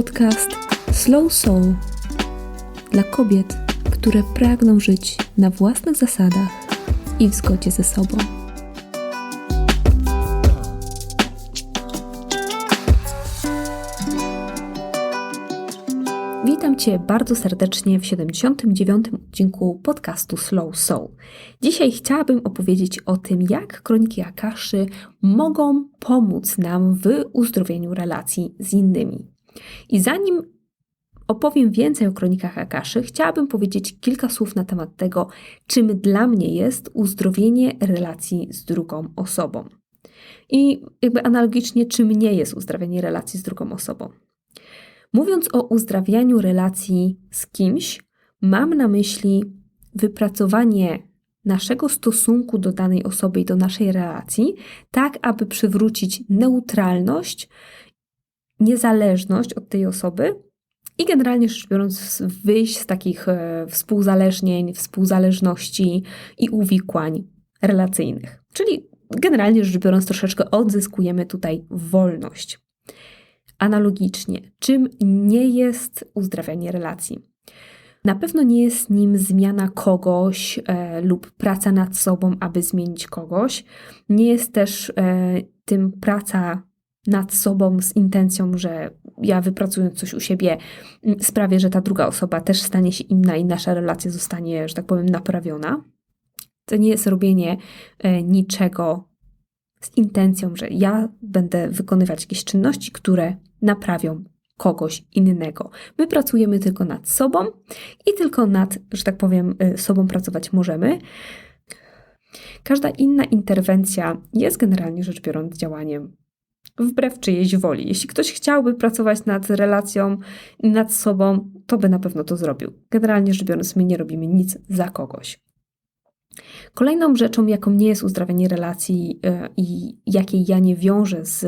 podcast Slow Soul dla kobiet, które pragną żyć na własnych zasadach i w zgodzie ze sobą. Witam Cię bardzo serdecznie w 79. odcinku podcastu Slow Soul. Dzisiaj chciałabym opowiedzieć o tym, jak kroniki Akaszy mogą pomóc nam w uzdrowieniu relacji z innymi. I zanim opowiem więcej o kronikach Akaszy, chciałabym powiedzieć kilka słów na temat tego, czym dla mnie jest uzdrowienie relacji z drugą osobą. I jakby analogicznie, czym nie jest uzdrawianie relacji z drugą osobą. Mówiąc o uzdrawianiu relacji z kimś, mam na myśli wypracowanie naszego stosunku do danej osoby i do naszej relacji, tak aby przywrócić neutralność, niezależność od tej osoby i generalnie rzecz biorąc, wyjść z takich e, współzależnień, współzależności i uwikłań relacyjnych. Czyli generalnie rzecz biorąc, troszeczkę odzyskujemy tutaj wolność. Analogicznie, czym nie jest uzdrawianie relacji? Na pewno nie jest nim zmiana kogoś e, lub praca nad sobą, aby zmienić kogoś. Nie jest też e, tym praca nad sobą z intencją, że ja wypracując coś u siebie sprawię, że ta druga osoba też stanie się inna i nasza relacja zostanie, że tak powiem, naprawiona. To nie jest robienie e, niczego z intencją, że ja będę wykonywać jakieś czynności, które naprawią kogoś innego. My pracujemy tylko nad sobą i tylko nad, że tak powiem, y, sobą pracować możemy. Każda inna interwencja jest generalnie rzecz biorąc działaniem wbrew czyjejś woli. Jeśli ktoś chciałby pracować nad relacją, nad sobą, to by na pewno to zrobił. Generalnie rzecz biorąc, my nie robimy nic za kogoś. Kolejną rzeczą, jaką nie jest uzdrawianie relacji y, i jakiej ja nie wiążę z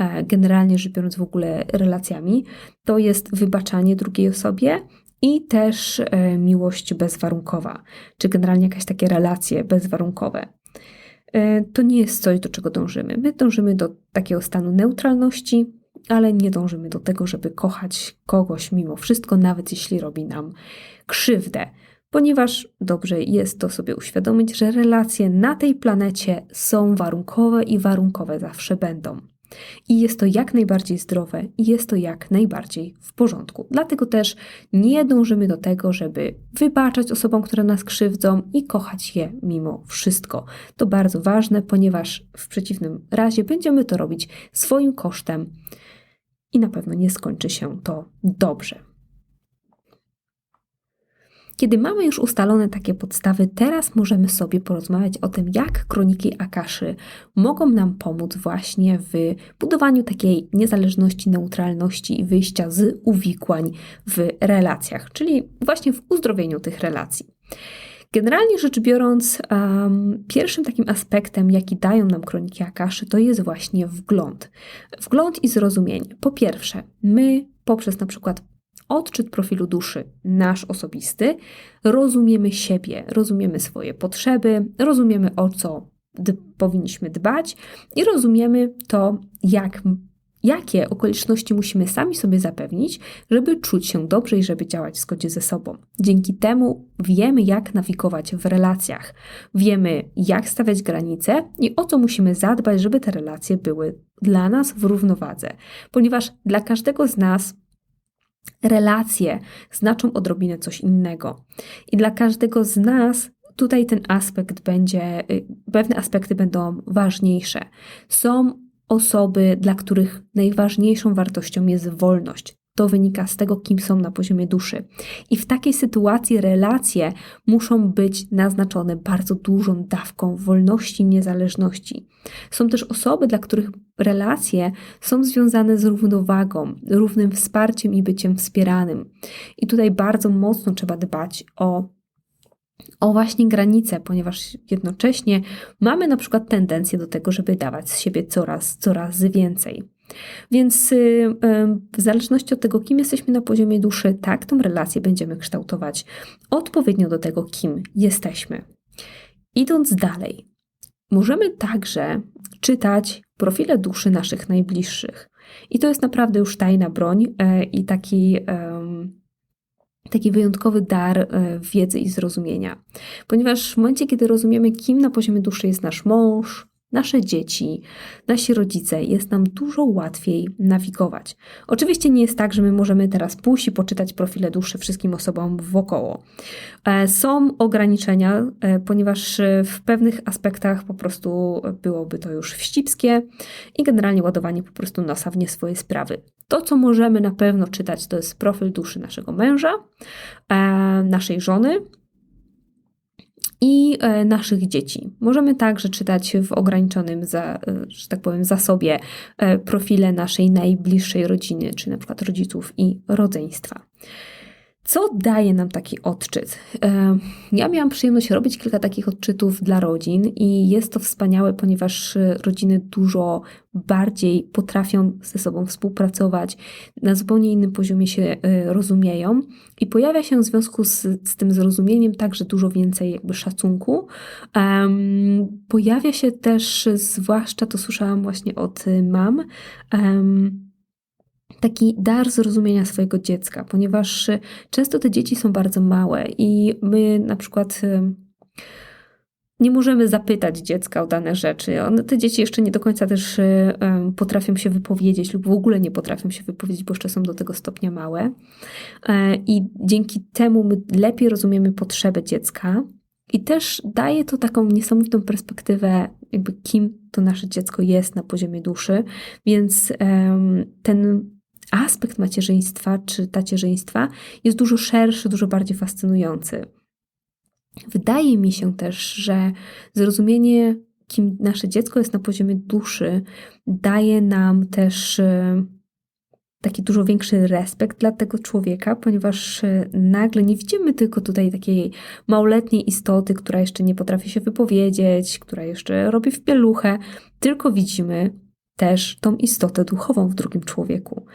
E, generalnie rzecz biorąc w ogóle relacjami, to jest wybaczanie drugiej osobie i też e, miłość bezwarunkowa, czy generalnie jakieś takie relacje bezwarunkowe. E, to nie jest coś, do czego dążymy. My dążymy do takiego stanu neutralności, ale nie dążymy do tego, żeby kochać kogoś mimo wszystko, nawet jeśli robi nam krzywdę. Ponieważ dobrze jest to sobie uświadomić, że relacje na tej planecie są warunkowe i warunkowe zawsze będą. I jest to jak najbardziej zdrowe i jest to jak najbardziej w porządku. Dlatego też nie dążymy do tego, żeby wybaczać osobom, które nas krzywdzą i kochać je mimo wszystko. To bardzo ważne, ponieważ w przeciwnym razie będziemy to robić swoim kosztem i na pewno nie skończy się to dobrze. Kiedy mamy już ustalone takie podstawy, teraz możemy sobie porozmawiać o tym, jak kroniki Akaszy mogą nam pomóc właśnie w budowaniu takiej niezależności, neutralności i wyjścia z uwikłań w relacjach, czyli właśnie w uzdrowieniu tych relacji. Generalnie rzecz biorąc, um, pierwszym takim aspektem, jaki dają nam kroniki Akaszy, to jest właśnie wgląd. Wgląd i zrozumienie. Po pierwsze, my poprzez na przykład odczyt profilu duszy, nasz osobisty, rozumiemy siebie, rozumiemy swoje potrzeby, rozumiemy o co powinniśmy dbać i rozumiemy to, jak, jakie okoliczności musimy sami sobie zapewnić, żeby czuć się dobrze i żeby działać w zgodzie ze sobą. Dzięki temu wiemy, jak nawigować w relacjach, wiemy, jak stawiać granice i o co musimy zadbać, żeby te relacje były dla nas w równowadze, ponieważ dla każdego z nas relacje znaczą odrobinę coś innego. I dla każdego z nas tutaj ten aspekt będzie, y, pewne aspekty będą ważniejsze. Są osoby, dla których najważniejszą wartością jest wolność. To wynika z tego, kim są na poziomie duszy. I w takiej sytuacji relacje muszą być naznaczone bardzo dużą dawką wolności, niezależności. Są też osoby, dla których relacje są związane z równowagą, równym wsparciem i byciem wspieranym. I tutaj bardzo mocno trzeba dbać o o właśnie granice, ponieważ jednocześnie mamy na przykład tendencję do tego, żeby dawać z siebie coraz, coraz więcej. Więc y, w zależności od tego, kim jesteśmy na poziomie duszy, tak tą relację będziemy kształtować odpowiednio do tego, kim jesteśmy. Idąc dalej, możemy także czytać profile duszy naszych najbliższych. I to jest naprawdę już tajna broń e, i taki taki wyjątkowy dar e, wiedzy i zrozumienia. Ponieważ w momencie, kiedy rozumiemy, kim na poziomie duszy jest nasz mąż, nasze dzieci, nasi rodzice, jest nam dużo łatwiej nawigować. Oczywiście nie jest tak, że my możemy teraz pójść i poczytać profile duszy wszystkim osobom wokoło. E, są ograniczenia, e, ponieważ w pewnych aspektach po prostu byłoby to już wścibskie i generalnie ładowanie po prostu nosa w nie swoje sprawy. To, co możemy na pewno czytać, to jest profil duszy naszego męża, e, naszej żony, i e, naszych dzieci. Możemy także czytać w ograniczonym, za, e, że tak powiem, zasobie profile naszej najbliższej rodziny, czy na przykład rodziców i rodzeństwa. Co daje nam taki odczyt? E, ja miałam przyjemność robić kilka takich odczytów dla rodzin i jest to wspaniałe, ponieważ rodziny dużo bardziej potrafią ze sobą współpracować, na zupełnie innym poziomie się e, rozumieją i pojawia się w związku z, z tym zrozumieniem także dużo więcej jakby szacunku. Pojawia się też, zwłaszcza to słyszałam właśnie od mam, um, taki dar zrozumienia swojego dziecka, ponieważ y, często te dzieci są bardzo małe i my na przykład y, nie możemy zapytać dziecka o dane rzeczy. Te dzieci jeszcze nie do końca też y, potrafią się wypowiedzieć lub w ogóle nie potrafią się wypowiedzieć, bo jeszcze są do tego stopnia małe. E, I dzięki temu my lepiej rozumiemy potrzeby dziecka. I też daje to taką niesamowitą perspektywę, jakby kim to nasze dziecko jest na poziomie duszy, więc ten aspekt macierzyństwa czy tacierzyństwa jest dużo szerszy, dużo bardziej fascynujący. Wydaje mi się też, że zrozumienie, kim nasze dziecko jest na poziomie duszy, daje nam też e, taki dużo większy respekt dla tego człowieka, ponieważ e, nagle nie widzimy tylko tutaj takiej małoletniej istoty, która jeszcze nie potrafi się wypowiedzieć, która jeszcze robi w pieluchę, tylko widzimy też tą istotę duchową w drugim człowieku.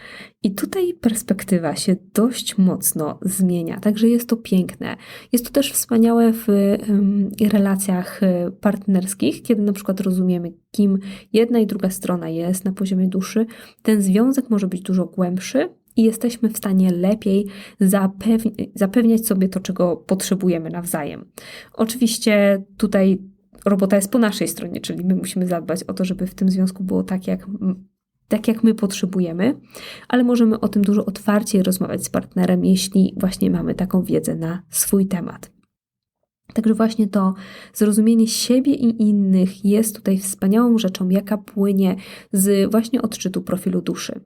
I tutaj perspektywa się dość mocno zmienia, także jest to piękne. Jest to też wspaniałe w relacjach y, partnerskich, kiedy na przykład rozumiemy, kim jedna i druga strona jest na poziomie duszy. Ten związek może być dużo głębszy, i jesteśmy w stanie lepiej zapewni zapewniać sobie to, czego potrzebujemy nawzajem. Oczywiście tutaj robota jest po naszej stronie, czyli my musimy zadbać o to, żeby w tym związku było tak, jak, tak, jak my potrzebujemy, ale możemy o tym dużo otwarciej rozmawiać z partnerem, jeśli właśnie mamy taką wiedzę na swój temat. Także właśnie to zrozumienie siebie i innych jest tutaj wspaniałą rzeczą, jaka płynie z właśnie odczytu profilu duszy.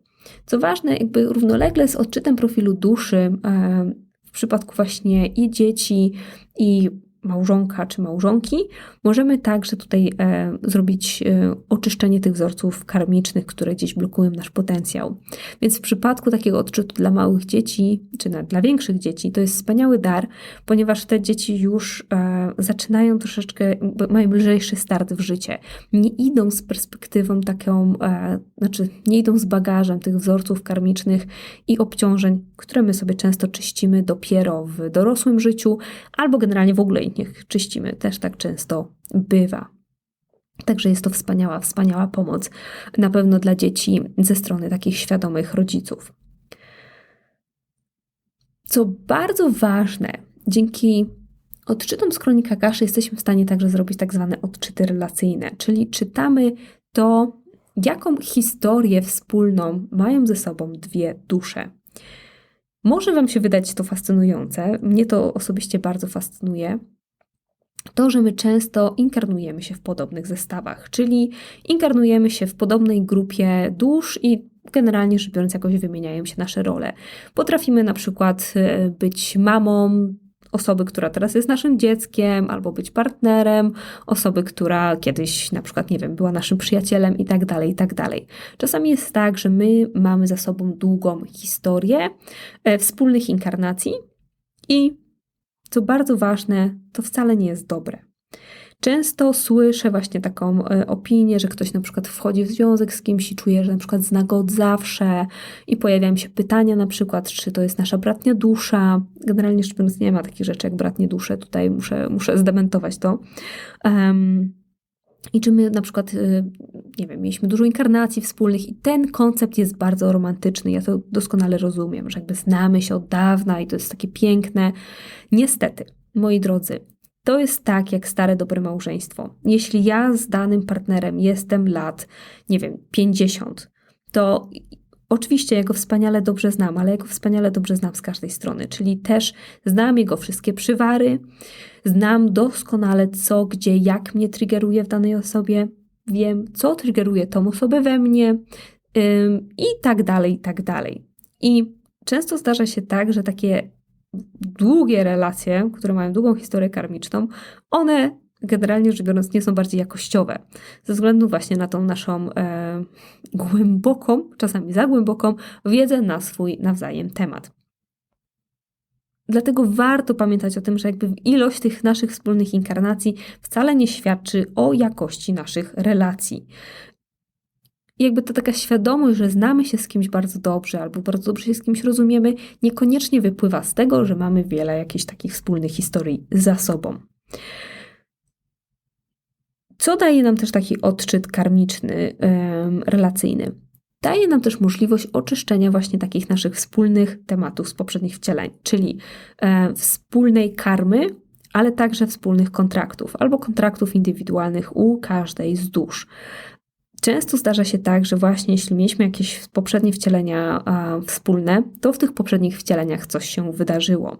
Co ważne, jakby równolegle z odczytem profilu duszy, e, w przypadku właśnie i dzieci, i małżonka czy małżonki, możemy także tutaj e, zrobić e, oczyszczenie tych wzorców karmicznych, które gdzieś blokują nasz potencjał. Więc w przypadku takiego odczytu dla małych dzieci, czy na, dla większych dzieci, to jest wspaniały dar, ponieważ te dzieci już e, zaczynają troszeczkę, mają lżejszy start w życie. Nie idą z perspektywą taką, e, znaczy nie idą z bagażem tych wzorców karmicznych i obciążeń, które my sobie często czyścimy dopiero w dorosłym życiu, albo generalnie w ogóle niech czyścimy. Też tak często bywa. Także jest to wspaniała, wspaniała pomoc na pewno dla dzieci ze strony takich świadomych rodziców. Co bardzo ważne, dzięki odczytom z kronika kaszy jesteśmy w stanie także zrobić tak zwane odczyty relacyjne, czyli czytamy to, jaką historię wspólną mają ze sobą dwie dusze. Może Wam się wydać to fascynujące, mnie to osobiście bardzo fascynuje, to, że my często inkarnujemy się w podobnych zestawach, czyli inkarnujemy się w podobnej grupie dusz i generalnie rzecz biorąc jakoś wymieniają się nasze role. Potrafimy na przykład e, być mamą osoby, która teraz jest naszym dzieckiem, albo być partnerem osoby, która kiedyś na przykład, nie wiem, była naszym przyjacielem i tak dalej, i tak dalej. Czasami jest tak, że my mamy za sobą długą historię e, wspólnych inkarnacji i co bardzo ważne, to wcale nie jest dobre. Często słyszę właśnie taką e, opinię, że ktoś na przykład wchodzi w związek z kimś i czuje, że na przykład zna go od zawsze i pojawiają się pytania na przykład, czy to jest nasza bratnia dusza. Generalnie rzecz biorąc nie ma takich rzeczy jak bratnie dusze, tutaj muszę, muszę zdementować to. Um, I czy my na przykład, y, nie wiem, mieliśmy dużo inkarnacji wspólnych i ten koncept jest bardzo romantyczny. Ja to doskonale rozumiem, że jakby znamy się od dawna i to jest takie piękne. Niestety, moi drodzy, to jest tak jak stare dobre małżeństwo. Jeśli ja z danym partnerem jestem lat, nie wiem, 50, to Oczywiście ja go wspaniale dobrze znam, ale ja go wspaniale dobrze znam z każdej strony, czyli też znam jego wszystkie przywary, znam doskonale co, gdzie, jak mnie triggeruje w danej osobie, wiem co triggeruje tą osobę we mnie i tak dalej, i tak dalej. I często zdarza się tak, że takie długie relacje, które mają długą historię karmiczną, one generalnie rzecz biorąc nie są bardziej jakościowe, ze względu właśnie na tą naszą e, głęboką, czasami za głęboką wiedzę na swój nawzajem temat. Dlatego warto pamiętać o tym, że jakby ilość tych naszych wspólnych inkarnacji wcale nie świadczy o jakości naszych relacji. Jakby to taka świadomość, że znamy się z kimś bardzo dobrze albo bardzo dobrze się z kimś rozumiemy, niekoniecznie wypływa z tego, że mamy wiele jakichś takich wspólnych historii za sobą. Co daje nam też taki odczyt karmiczny, relacyjny? Daje nam też możliwość oczyszczenia właśnie takich naszych wspólnych tematów z poprzednich wcieleń, czyli e, wspólnej karmy, ale także wspólnych kontraktów albo kontraktów indywidualnych u każdej z dusz. Często zdarza się tak, że właśnie jeśli mieliśmy jakieś poprzednie wcielenia a, wspólne, to w tych poprzednich wcieleniach coś się wydarzyło.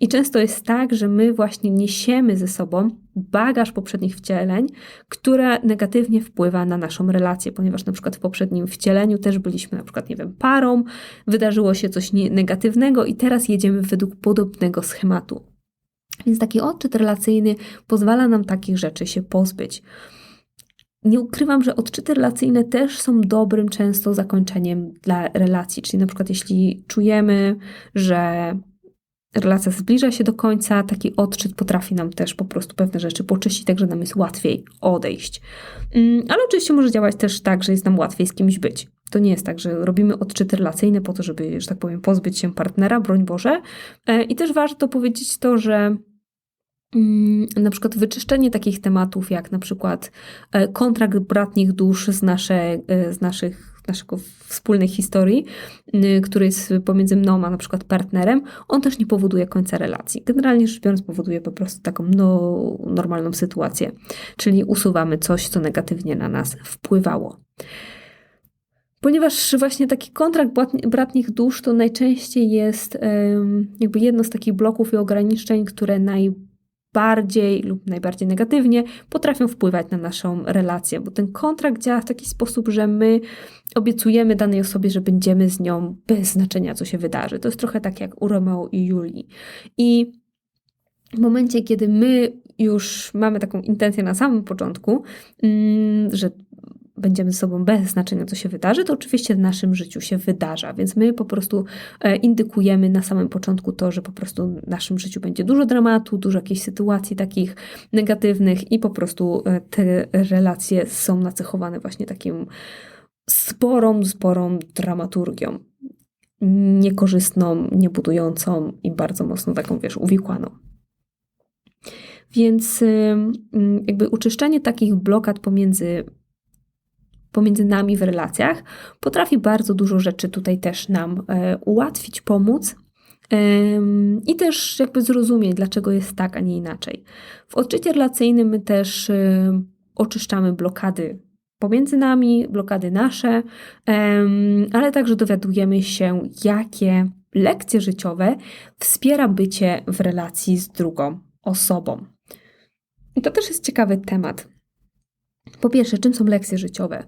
I często jest tak, że my właśnie niesiemy ze sobą bagaż poprzednich wcieleń, które negatywnie wpływa na naszą relację, ponieważ na przykład w poprzednim wcieleniu też byliśmy na przykład, nie wiem, parą, wydarzyło się coś negatywnego i teraz jedziemy według podobnego schematu. Więc taki odczyt relacyjny pozwala nam takich rzeczy się pozbyć. Nie ukrywam, że odczyty relacyjne też są dobrym często zakończeniem dla relacji. Czyli na przykład jeśli czujemy, że relacja zbliża się do końca, taki odczyt potrafi nam też po prostu pewne rzeczy poczyścić, tak że nam jest łatwiej odejść. Mm, ale oczywiście może działać też tak, że jest nam łatwiej z kimś być. To nie jest tak, że robimy odczyty relacyjne po to, żeby, że tak powiem, pozbyć się partnera, broń Boże. E, I też warto powiedzieć to, że na przykład wyczyszczenie takich tematów, jak na przykład e, kontrakt bratnich dusz z, nasze, e, z naszych naszego wspólnej historii, który jest pomiędzy mną a na przykład partnerem, on też nie powoduje końca relacji. Generalnie rzecz biorąc, powoduje po prostu taką no, normalną sytuację, czyli usuwamy coś, co negatywnie na nas wpływało. Ponieważ właśnie taki kontrakt bratnich dusz to najczęściej jest jakby jedno z takich bloków i ograniczeń, które naj bardziej lub najbardziej negatywnie potrafią wpływać na naszą relację, bo ten kontrakt działa w taki sposób, że my obiecujemy danej osobie, że będziemy z nią bez znaczenia, co się wydarzy. To jest trochę tak jak u Romeo i Julii. I w momencie, kiedy my już mamy taką intencję na samym początku, mm, że będziemy ze sobą bez znaczenia, co się wydarzy, to oczywiście w naszym życiu się wydarza, więc my po prostu e, indykujemy na samym początku to, że po prostu w naszym życiu będzie dużo dramatu, dużo jakichś sytuacji takich negatywnych i po prostu e, te relacje są nacechowane właśnie takim sporą, sporą dramaturgią. Niekorzystną, niebudującą i bardzo mocno taką, wiesz, uwikłaną. Więc jakby uczyszczenie takich blokad pomiędzy pomiędzy nami w relacjach, potrafi bardzo dużo rzeczy tutaj też nam e, ułatwić, pomóc. I też jakby zrozumieć, dlaczego jest tak, a nie inaczej. W odczycie relacyjnym my też e, oczyszczamy blokady pomiędzy nami, blokady nasze, ale także dowiadujemy się, jakie lekcje życiowe wspiera bycie w relacji z drugą osobą. I to też jest ciekawy temat. Po pierwsze, czym są lekcje życiowe?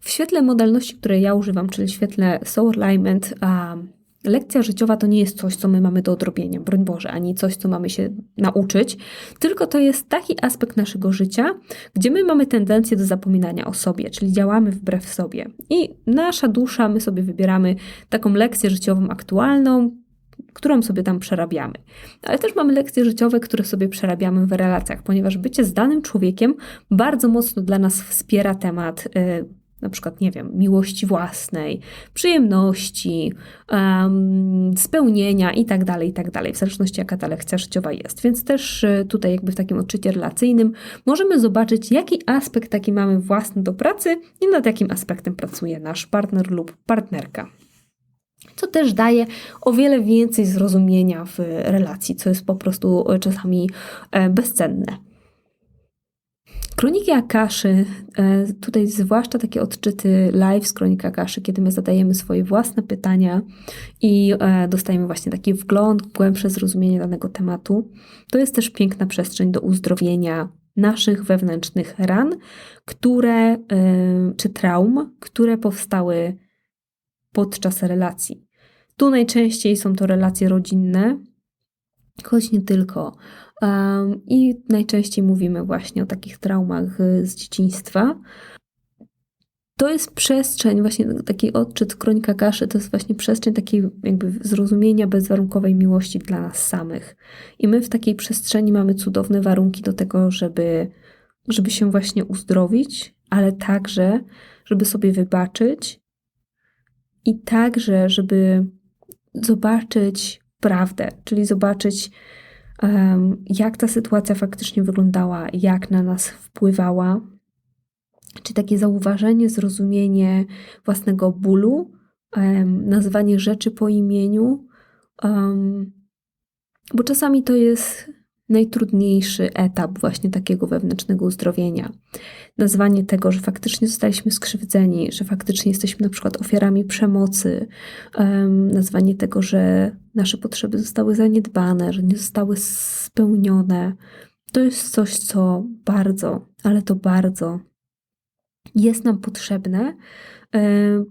W świetle modalności, której ja używam, czyli świetle Soul Alignment, a lekcja życiowa to nie jest coś, co my mamy do odrobienia, broń Boże, ani coś, co mamy się nauczyć, tylko to jest taki aspekt naszego życia, gdzie my mamy tendencję do zapominania o sobie, czyli działamy wbrew sobie. I nasza dusza, my sobie wybieramy taką lekcję życiową aktualną, którą sobie tam przerabiamy. Ale też mamy lekcje życiowe, które sobie przerabiamy w relacjach, ponieważ bycie z danym człowiekiem bardzo mocno dla nas wspiera temat y, na przykład, nie wiem, miłości własnej, przyjemności, um, spełnienia itd., tak itd., tak w zależności jaka ta lekcja życiowa jest. Więc też e, tutaj jakby w takim odczycie relacyjnym możemy zobaczyć, jaki aspekt taki mamy własny do pracy i nad jakim aspektem pracuje nasz partner lub partnerka co też daje o wiele więcej zrozumienia w relacji, co jest po prostu czasami e, bezcenne. Kroniki Akaszy, e, tutaj zwłaszcza takie odczyty live z Kronika Akaszy, kiedy my zadajemy swoje własne pytania i e, dostajemy właśnie taki wgląd, głębsze zrozumienie danego tematu, to jest też piękna przestrzeń do uzdrowienia naszych wewnętrznych ran, które, czy traum, które powstały podczas relacji. Tu najczęściej są to relacje rodzinne, choć nie tylko. I najczęściej mówimy właśnie o takich traumach y, z dzieciństwa. To jest przestrzeń, właśnie taki odczyt Kronika Kaszy, to jest właśnie przestrzeń takiej jakby zrozumienia bezwarunkowej miłości dla nas samych. I my w takiej przestrzeni mamy cudowne warunki do tego, żeby, żeby się właśnie uzdrowić, ale także, żeby sobie wybaczyć i także, żeby zobaczyć prawdę, czyli zobaczyć, jak ta sytuacja faktycznie wyglądała, jak na nas wpływała. Czy takie zauważenie, zrozumienie własnego bólu, nazywanie rzeczy po imieniu, bo czasami to jest najtrudniejszy etap właśnie takiego wewnętrznego uzdrowienia. Nazwanie tego, że faktycznie zostaliśmy skrzywdzeni, że faktycznie jesteśmy na przykład ofiarami przemocy, um, nazwanie tego, że nasze potrzeby zostały zaniedbane, że nie zostały spełnione, to jest coś, co bardzo, ale to bardzo jest nam potrzebne,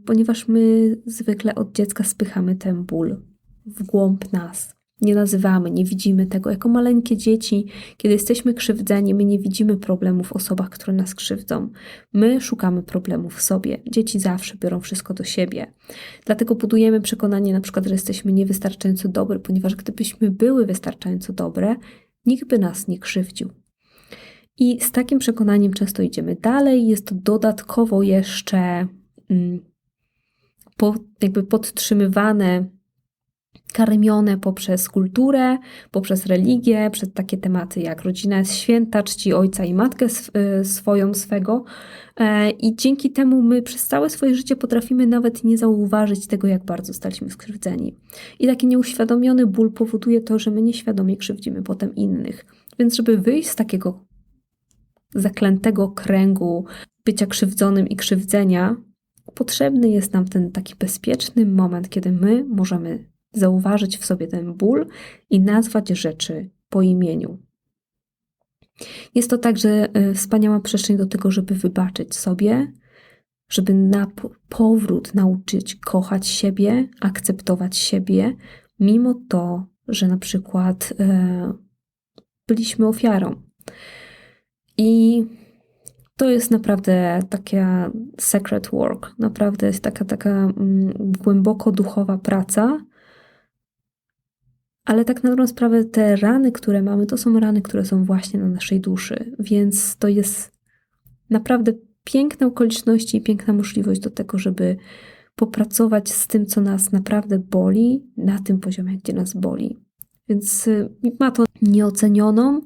ponieważ my zwykle od dziecka spychamy ten ból w głąb nas nie nazywamy, nie widzimy tego. Jako maleńkie dzieci, kiedy jesteśmy krzywdzeni, my nie widzimy problemów w osobach, które nas krzywdzą. My szukamy problemów w sobie. Dzieci zawsze biorą wszystko do siebie. Dlatego budujemy przekonanie na przykład, że jesteśmy niewystarczająco dobrzy, ponieważ gdybyśmy były wystarczająco dobre, nikt by nas nie krzywdził. I z takim przekonaniem często idziemy dalej. Jest to dodatkowo jeszcze mm, po, jakby podtrzymywane karmione poprzez kulturę, poprzez religię, przez takie tematy jak rodzina jest święta, czci ojca i matkę y, swoją, swego. E, I dzięki temu my przez całe swoje życie potrafimy nawet nie zauważyć tego, jak bardzo staliśmy skrzywdzeni. I taki nieuświadomiony ból powoduje to, że my nieświadomie krzywdzimy potem innych. Więc żeby wyjść z takiego zaklętego kręgu bycia krzywdzonym i krzywdzenia, potrzebny jest nam ten taki bezpieczny moment, kiedy my możemy zauważyć w sobie ten ból i nazwać rzeczy po imieniu. Jest to także e, wspaniała przestrzeń do tego, żeby wybaczyć sobie, żeby na powrót nauczyć kochać siebie, akceptować siebie, mimo to, że na przykład e, byliśmy ofiarą. I to jest naprawdę taka secret work, naprawdę jest taka, taka mm, głęboko duchowa praca, ale tak na dobrą sprawę, te rany, które mamy, to są rany, które są właśnie na naszej duszy, więc to jest naprawdę piękne okoliczności i piękna możliwość do tego, żeby popracować z tym, co nas naprawdę boli, na tym poziomie, gdzie nas boli. Więc y, ma to nieocenioną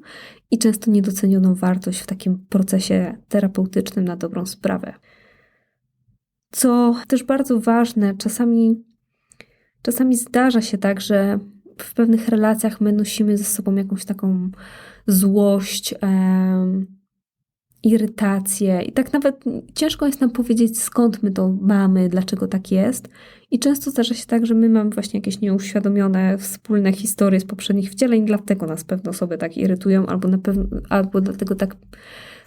i często niedocenioną wartość w takim procesie terapeutycznym na dobrą sprawę. Co też bardzo ważne, czasami, czasami zdarza się tak, że w pewnych relacjach my nosimy ze sobą jakąś taką złość, irytację i tak nawet ciężko jest nam powiedzieć skąd my to mamy, dlaczego tak jest. I często zdarza się tak, że my mamy właśnie jakieś nieuświadomione wspólne historie z poprzednich wcieleń, dlatego nas pewne osoby tak irytują, albo, na albo dlatego tak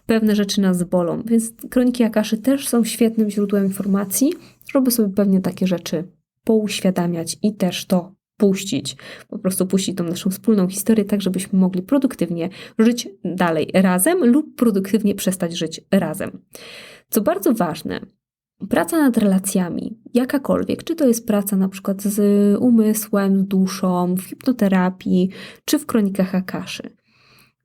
pewne rzeczy nas bolą. Więc kroniki Akaszy też są świetnym źródłem informacji, żeby sobie pewnie takie rzeczy pouświadamiać i też to puścić, po prostu puścić tą naszą wspólną historię, tak żebyśmy mogli produktywnie żyć dalej razem lub produktywnie przestać żyć razem. Co bardzo ważne, praca nad relacjami, jakakolwiek, czy to jest praca na przykład z umysłem, z duszą, w hipnoterapii, czy w kronikach Akaszy,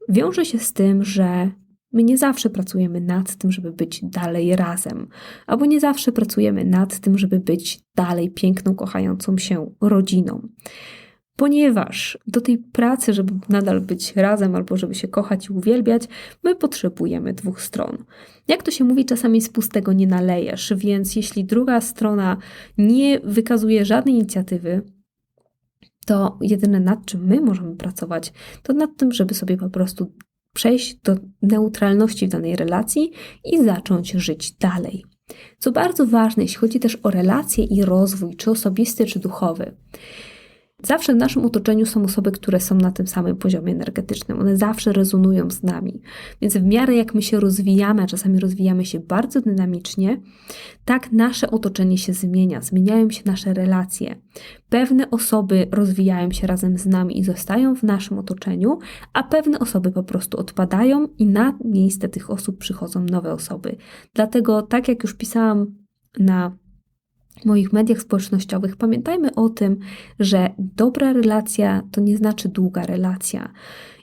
wiąże się z tym, że My nie zawsze pracujemy nad tym, żeby być dalej razem, albo nie zawsze pracujemy nad tym, żeby być dalej piękną, kochającą się rodziną. Ponieważ do tej pracy, żeby nadal być razem albo żeby się kochać i uwielbiać, my potrzebujemy dwóch stron. Jak to się mówi, czasami z pustego nie nalejesz, więc jeśli druga strona nie wykazuje żadnej inicjatywy, to jedyne nad czym my możemy pracować, to nad tym, żeby sobie po prostu przejść do neutralności w danej relacji i zacząć żyć dalej. Co bardzo ważne, jeśli chodzi też o relacje i rozwój, czy osobisty, czy duchowy. Zawsze w naszym otoczeniu są osoby, które są na tym samym poziomie energetycznym. One zawsze rezonują z nami. Więc w miarę jak my się rozwijamy, a czasami rozwijamy się bardzo dynamicznie, tak nasze otoczenie się zmienia, zmieniają się nasze relacje. Pewne osoby rozwijają się razem z nami i zostają w naszym otoczeniu, a pewne osoby po prostu odpadają i na miejsce tych osób przychodzą nowe osoby. Dlatego, tak jak już pisałam na moich mediach społecznościowych, pamiętajmy o tym, że dobra relacja to nie znaczy długa relacja.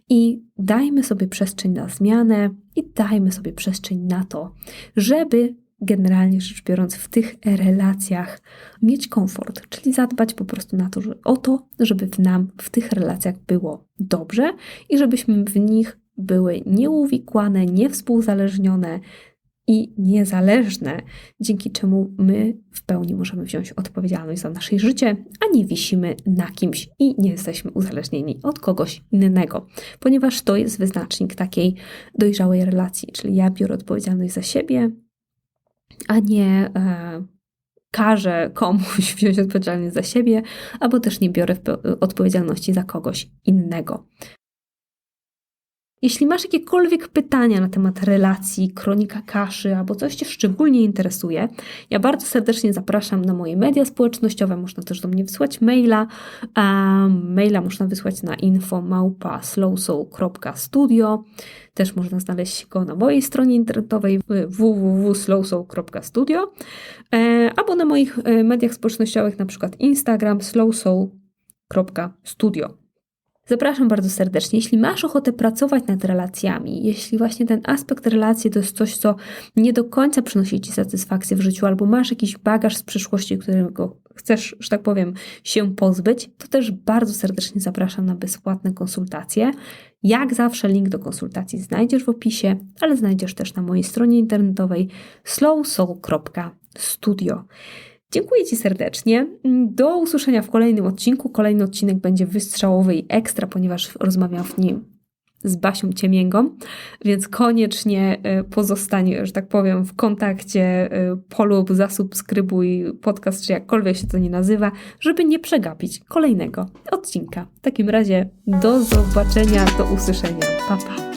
I dajmy sobie przestrzeń na zmianę i dajmy sobie przestrzeń na to, żeby generalnie rzecz biorąc w tych relacjach mieć komfort, czyli zadbać po prostu na to, że, o to, żeby w nam w tych relacjach było dobrze i żebyśmy w nich były nieuwikłane, niewspółzależnione, i niezależne, dzięki czemu my w pełni możemy wziąć odpowiedzialność za nasze życie, a nie wisimy na kimś i nie jesteśmy uzależnieni od kogoś innego, ponieważ to jest wyznacznik takiej dojrzałej relacji, czyli ja biorę odpowiedzialność za siebie, a nie e, każę komuś wziąć odpowiedzialność za siebie, albo też nie biorę odpowiedzialności za kogoś innego. Jeśli masz jakiekolwiek pytania na temat relacji, kronika kaszy albo coś Cię szczególnie interesuje, ja bardzo serdecznie zapraszam na moje media społecznościowe. Można też do mnie wysłać maila. Um, maila można wysłać na info.slowsoul.studio. Też można znaleźć go na mojej stronie internetowej www.slowsoul.studio e, albo na moich e, mediach społecznościowych, na przykład Instagram slowsoul.studio. Zapraszam bardzo serdecznie. Jeśli masz ochotę pracować nad relacjami, jeśli właśnie ten aspekt relacji to jest coś, co nie do końca przynosi ci satysfakcję w życiu, albo masz jakiś bagaż z przeszłości, którego chcesz, że tak powiem, się pozbyć, to też bardzo serdecznie zapraszam na bezpłatne konsultacje. Jak zawsze link do konsultacji znajdziesz w opisie, ale znajdziesz też na mojej stronie internetowej slowsoul.studio. Dziękuję Ci serdecznie. Do usłyszenia w kolejnym odcinku. Kolejny odcinek będzie wystrzałowy i ekstra, ponieważ rozmawiam w nim z Basią Ciemięgą, więc koniecznie e, pozostań, że tak powiem, w kontakcie, e, polub, zasubskrybuj podcast, czy jakkolwiek się to nie nazywa, żeby nie przegapić kolejnego odcinka. W takim razie do zobaczenia, do usłyszenia. Pa, pa.